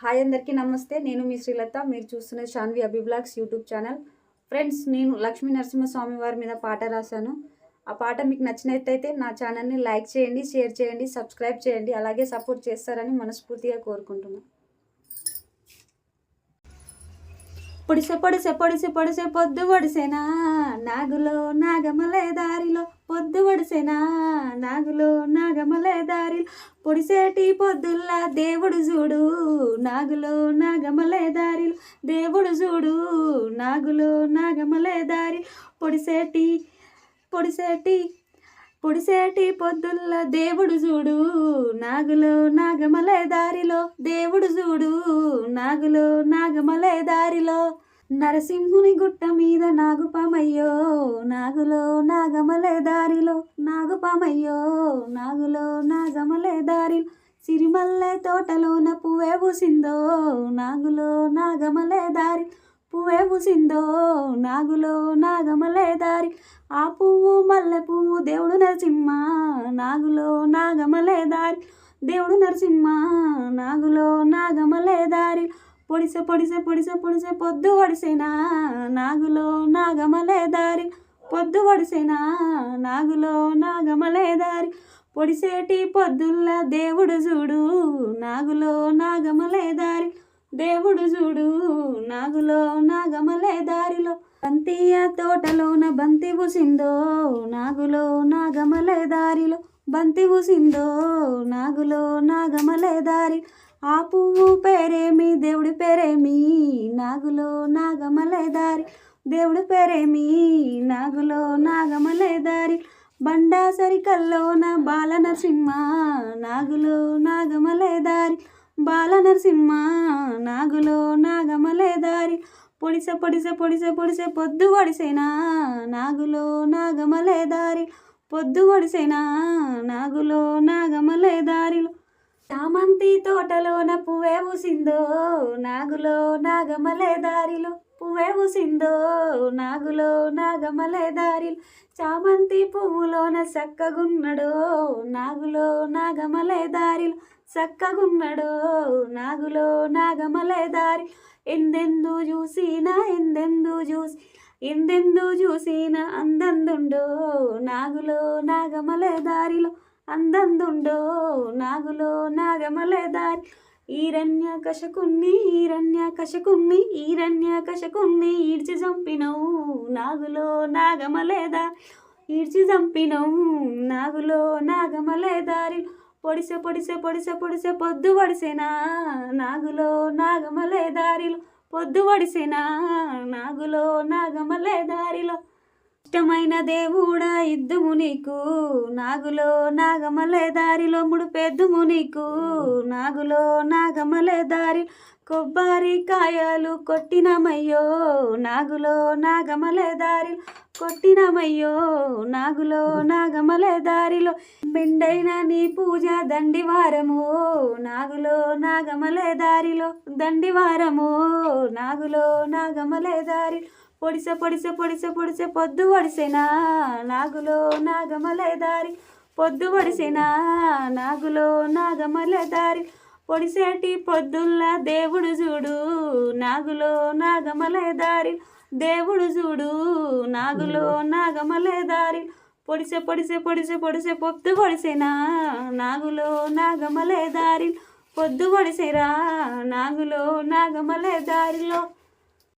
Hi అందరికీ నమస్తే. నేను మీ శ్రీలత. మీరు చూస్తున్న Shanvi Abhiblogs YouTube channel friends నేను లక్ష్మీ నరసింహస్వామి వారి మీద పాట రాశాను. ఆ పాట మీకు నచ్చినట్టయితే నా ఛానల్ని లైక్ చేయండి షేర్ చేయండి సబ్స్క్రైబ్ చేయండి అలాగే సపోర్ట్ చేస్తారని మనస్ఫూర్తిగా కోరుకుంటున్నాను. పొడిసె పొడిసె పొడిసే పొడిసె పొద్దు పొడిసెనా? నాగులో నాగమలే దారిలో పొద్దు పొడిసెనా? నాగులో నాగమలే దారిలో పొడిసేటి పొద్దుల్లా దేవుడు చూడు. నాగులో నాగమలే దారిలో దేవుడు చూడు. నాగులో నాగమలే దారి పొడిసేటి పొడిసేటి పొడిసేటి పొద్దుల్ల దేవుడు చూడు నాగులో నాగమలే దారిలో. దేవుడు చూడు నాగులో నాగమలే దారిలో. నరసింహుని గుట్ట మీద నాగుపామయ్యో నాగులో నాగమలే దారిలో. నాగుపామయ్యో నాగులో నాగమలే దారిలో. సిరిమల్లె తోటలోన పువ్వే పూసిందో నాగులో నాగమలే దారి పువ్వే పూసిందో నాగులో నాగమలే దారి. ఆ పువ్వు మల్లె పువ్వు దేవుడు నరసింహ నాగులో నాగమలే దారి. దేవుడు నరసింహ నాగులో నాగమలే దారి. పొడిసె పొడిసె పొడిసె పొడిసె పొద్దు వడిసేనా నాగులో నాగమలే దారి. పొద్దు వడిసేనా నాగులో నాగమలే దారి. పొడిసేటి పొద్దుల్ల దేవుడు చూడు నాగులో నాగమలే దారి. దేవుడు చూడు నాగులో నాగమలే దారిలో బంతియ తోటలోన బంతి పూసిందో నాగులో నాగమలే దారిలో బంతి పూసిందో నాగులో నాగమలే దారి. ఆ పువ్వు పేరేమి దేవుడి పేరేమి నాగులో నాగమలే దారి. దేవుడి పేరేమి నాగులో నాగమలే దారి. బండా సరికల్లోన బాల నరసింహ నాగులో నాగమలే దారి. బాల నరసింహ నాగులో నాగమలే దారి. పొడిసె పొడిసె పొడిసె పొడిసె పొద్దు పొడిసేనా నాగులో నాగమలే దారి. పొద్దు పొడిసేనా నాగులో నాగమలే దారిలో. చామంతి తోటలోన పువ్వే పూసిందో నాగులో నాగమలే దారిలో పువ్వే పూసిందో నాగులో నాగమలే దారిలో చామంతి పువ్వులోన చక్కగున్నడో నాగులో నాగమలే దారిలో చక్కగున్నడో నాగులో నాగమలే దారి ఎందెందు చూసినా ఎందెందు చూసి ఎందెందు చూసిన అందందుండో నాగులో నాగమలే దారిలో అందందుండో నాగులో నాగమలే దారి ఈరణ్య కశకుమ్మి ఈరణ్య కశకుమ్మి ఈరణ్య కశకుమ్మి ఈడ్చి చంపినవు నాగులో నాగమలేదా దారి ఈడ్చి చంపినవు నాగులో నాగమలే దారి పొడిసె పొడిసె పొడిసె పొడిసె పొద్దు వడిసెనా నాగులో నాగమలే దారిలో పొద్దు వడిసెనా నాగులో నాగమలే దారిలో ఇష్టమైన దేవుడా ఇద్దుము నీకు. నాగులో నాగమలే దారిలో ముడిపెద్దుము నీకు. నాగులో నాగమలే దారి కొబ్బరి కాయలు కొట్టినమయ్యో నాగులో నాగమలే దారి కొట్టినమయ్యో నాగులో నాగమలే దారిలో మెండైన నీ పూజ దండివారము. నాగులో నాగమలే దారిలో దండివారము. నాగులో నాగమలే దారి పొడిసె పొడిసె పొడిసె పొడిసె పొద్దు పొడిసెనా? నాగులో నాగమలే దారి. పొద్దు పొడిసెనా? నాగులో నాగమలే దారి. పొడిసేటి పొద్దుల్లా దేవుడు చూడు. నాగులో నాగమలే దారి. దేవుడు చూడు. నాగులో నాగమలే దారి. పొడిసె పొడిసె పొడిసె పొడిసె పొద్దు పొడిసేనా? నాగులో నాగమలే దారి. పొద్దు పొడిసేరా? నాగులో నాగమలే దారిలో